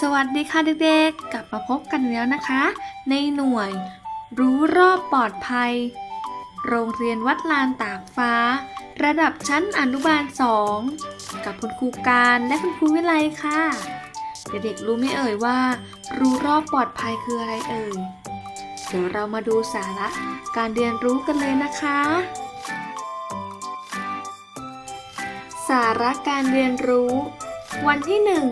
สวัสดีค่ะเด็กๆ กลับมาพบกันแล้วนะคะ ในหน่วย รู้รอบปลอดภัย โรงเรียนวัดลานตากฟ้า ระดับชั้นอนุบาล2กับคุณครูการและคุณครูวิไลค่ะ เด็กๆรู้ไหมเอ่ยว่า รู้รอบปลอดภัยคืออะไรเอ่ยเดี๋ยวเรามาดูสาระการเรียนรู้กันเลยนะคะ สาระการเรียนรู้ วันที่หนึ่ง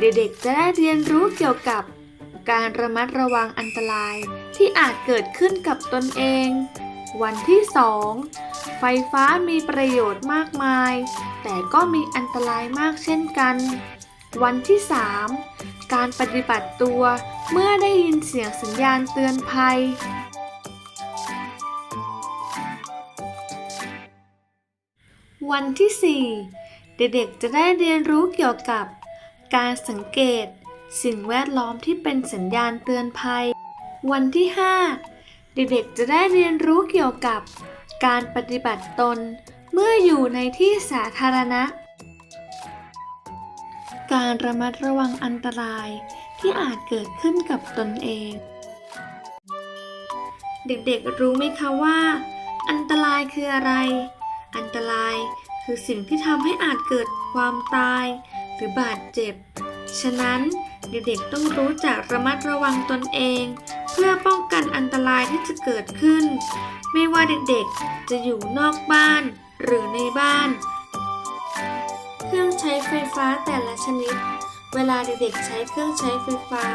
เด็กๆจะได้เรียนรู้เกี่ยวกับ การระมัดระวังอันตรายที่อาจเกิดขึ้นกับตนเอง วันที่สองไฟฟ้ามีประโยชน์มากมาย แต่ก็มีอันตรายมากเช่นกัน วันที่สามการปฏิบัติตัวเมื่อได้ยินเสียงสัญญาณเตือนภัยวันที่ 4 เด็กๆ จะได้เรียนรู้เกี่ยวกับ การสังเกต สิ่งแวดล้อมที่เป็นสัญญาณเตือนภัย วันที่ 5 เด็กๆจะได้เรียนรู้เกี่ยวกับ การปฏิบัติตน เมื่ออยู่ในที่สาธารณะ การระมัดระวังอันตรายที่อาจเกิดขึ้นกับตนเอง เด็กๆรู้ไหมคะว่า อันตรายคืออะไร อันตรายคือสิ่งที่ทำให้อาจเกิดความตาย หรือบาดเจ็บ ฉะนั้นเด็กๆต้องรู้จักระมัดระวังตนเอง เพื่อป้องกันอันตรายที่จะเกิดขึ้น ไม่ว่าเด็กๆจะอยู่นอกบ้าน หรือในบ้าน เครื่องใช้ไฟฟ้าแต่ละชนิด เวลาเด็กๆใช้เครื่องใช้ไฟฟ้า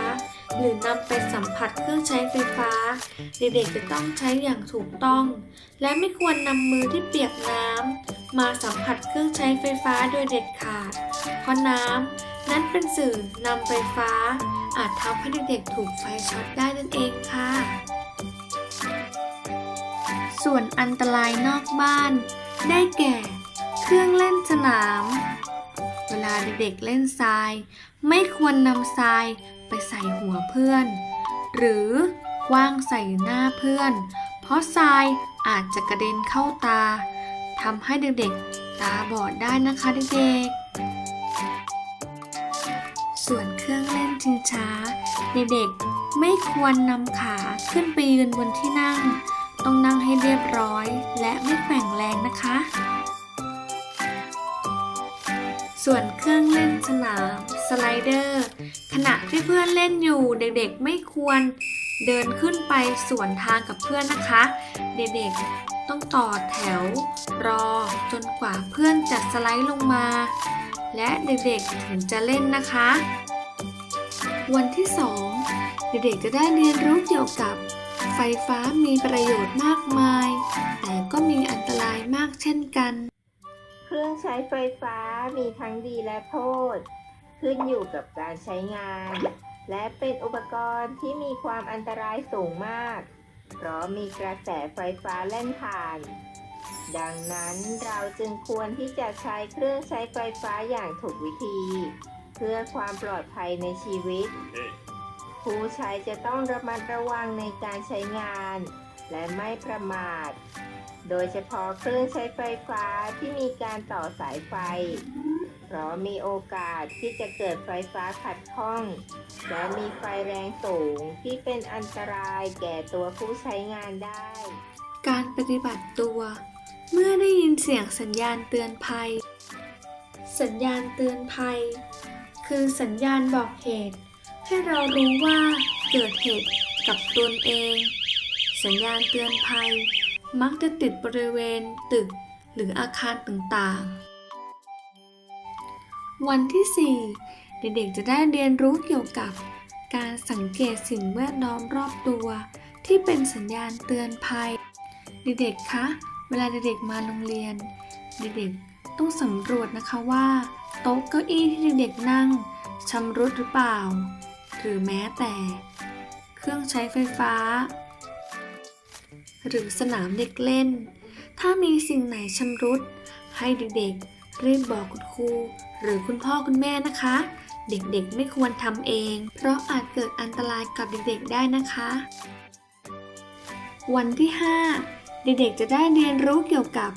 หรือนำไปสัมผัสเครื่องใช้ไฟฟ้า เด็กๆจะต้องใช้อย่างถูกต้อง และไม่ควรนำมือที่เปียกน้ำมาสัมผัสเครื่องใช้ไฟฟ้าโดยเด็ดขาด เพราะน้ำนั้นเป็นสื่อนำไฟฟ้า อาจทำให้เด็กๆถูกไฟช็อตได้นั่นเองค่ะ ส่วนอันตรายนอกบ้าน ได้แก่ เครื่องเล่นสนาม เวลาเด็กๆเล่นทราย ไม่ควรนำทราย ไปใส่หัวเพื่อน หรือคว้างใส่หน้าเพื่อน เพราะทรายอาจจะกระเด็นเข้าตาทำให้เด็กๆ ตาบอดได้นะคะเด็กๆ ส่วนเครื่องเล่นชิงช้า เด็กๆ ไม่ควรนำขาขึ้นไปยืนบนที่นั่ง ต้องนั่งให้เรียบร้อยและไม่แกว่งแรงนะคะ ส่วนเครื่องเล่นสนาม สไลเดอร์ขณะที่เพื่อนเล่นอยู่เด็กๆไม่ควรเดินขึ้นไปสวนทางกับเพื่อนนะคะ เด็กๆต้องต่อแถว รอจนกว่าเพื่อนจะสไลด์ลงมา และเด็กๆถึงจะเล่นนะคะ วันที่ 2 เด็กๆจะได้เรียนรู้เกี่ยวกับไฟฟ้ามีประโยชน์มากมาย แต่ก็มีอันตรายมากเช่นกัน เครื่องใช้ไฟฟ้ามีทั้งดีและโทษ ขึ้นอยู่กับการใช้งาน และเป็นอุปกรณ์ที่มีความอันตรายสูงมาก เพราะมีกระแสไฟฟ้าเล่นผ่าน ดังนั้นเราจึงควรที่จะใช้เครื่องใช้ไฟฟ้าอย่างถูกวิธี เพื่อความปลอดภัยในชีวิต ผู้ใช้จะต้องระมัดระวังในการใช้งาน และไม่ประมาท โดยเฉพาะเครื่องใช้ไฟฟ้าที่มีการต่อสายไฟเพ ราะมีโอกาสที่จะเกิดไฟฟ้าขัดข้อง และมีไฟแรงสูงที่เป็นอันตรายแก่ตัวผู้ใช้งานได้ การปฏิบัติตัว เมื่อได้ยินเสียงสัญญาณเตือนภัย สัญญาณเตือนภัย คือสัญญาณบอกเหตุ ให้เรารู้ว่าเกิดเหตุกับตนเอง สัญญาณเตือนภัย มักจะติดบริเวณตึกหรืออาคารต่างๆ วันที่ 4 เด็กๆ จะได้เรียนรู้เกี่ยวกับ การสังเกตสิ่งแวดล้อมรอบตัว ที่เป็นสัญญาณเตือนภัย เด็กๆ คะ เวลาเด็กๆ มาโรงเรียน เด็กๆ ต้องสำรวจนะคะว่า โต๊ะเก้าอี้ที่เด็กๆ นั่งชำรุดหรือเปล่า หรือแม้แต่ เครื่องใช้ไฟฟ้า หรือสนามเด็กเล่น ถ้ามีสิ่งไหนชำรุดให้เด็กๆ รีบบอกคุณครูหรือคุณพ่อคุณแม่นะคะ เด็กๆไม่ควรทำเอง เพราะอาจเกิดอันตรายกับเด็กๆได้นะคะ วันที่ 5 เด็กๆจะได้เรียนรู้เกี่ยวกับ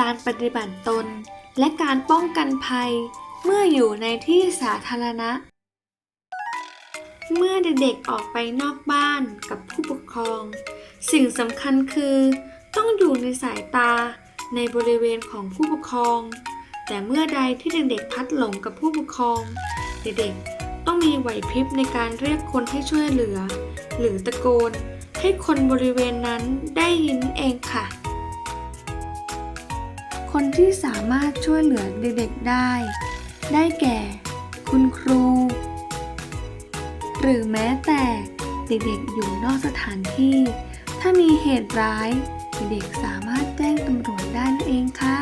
การปฏิบัติตน และการป้องกันภัย เมื่ออยู่ในที่สาธารณะ เมื่อเด็กๆออกไปนอกบ้านกับผู้ปกครอง สิ่งสำคัญคือ ต้องอยู่ในสายตาในบริเวณของผู้ปกครอง แต่เมื่อใดที่เด็กๆพัดหลงกับผู้ปกครอง เด็กๆ ต้องมีไหวพริบในการเรียกคนให้ช่วยเหลือ หรือตะโกน ให้คนบริเวณนั้นได้ยินเองค่ะ คนที่สามารถช่วยเหลือเด็กๆได้ ได้แก่ คุณครู หรือแม้แต่เด็กๆอยู่นอกสถานที่ ถ้ามีเหตุร้าย เด็กๆสามารถแจ้งตำรวจได้นั่นเองค่ะ